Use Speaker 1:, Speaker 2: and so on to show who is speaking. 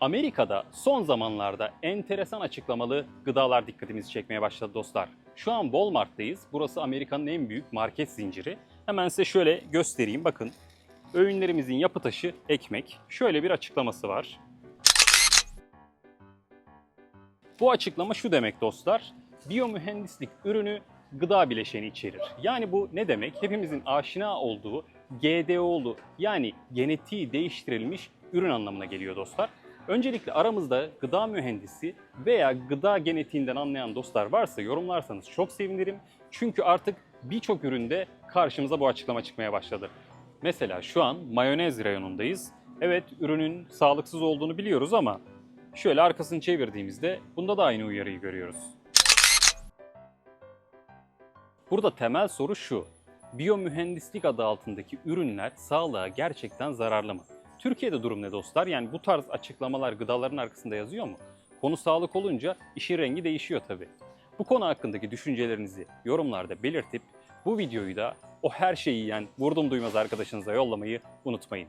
Speaker 1: Amerika'da son zamanlarda enteresan açıklamalı gıdalar dikkatimizi çekmeye başladı dostlar. Şu an Walmart'tayız. Burası Amerika'nın en büyük market zinciri. Hemen size şöyle göstereyim. Bakın öğünlerimizin yapı taşı ekmek. Şöyle bir açıklaması var. Bu açıklama şu demek dostlar. Biyomühendislik ürünü gıda bileşeni içerir. Yani bu ne demek? Hepimizin aşina olduğu GDO'lu yani genetiği değiştirilmiş ürün anlamına geliyor dostlar. Öncelikle aramızda gıda mühendisi veya gıda genetiğinden anlayan dostlar varsa yorumlarsanız çok sevinirim. Çünkü artık birçok üründe karşımıza bu açıklama çıkmaya başladı. Mesela şu an mayonez reyonundayız. Evet ürünün sağlıksız olduğunu biliyoruz ama şöyle arkasını çevirdiğimizde bunda da aynı uyarıyı görüyoruz. Burada temel soru şu. Biyomühendislik adı altındaki ürünler sağlığa gerçekten zararlı mı? Türkiye'de durum ne dostlar? Yani bu tarz açıklamalar gıdaların arkasında yazıyor mu? Konu sağlık olunca işin rengi değişiyor tabii. Bu konu hakkındaki düşüncelerinizi yorumlarda belirtip bu videoyu da o her şeyi yiyen vurdum duymaz arkadaşınıza yollamayı unutmayın.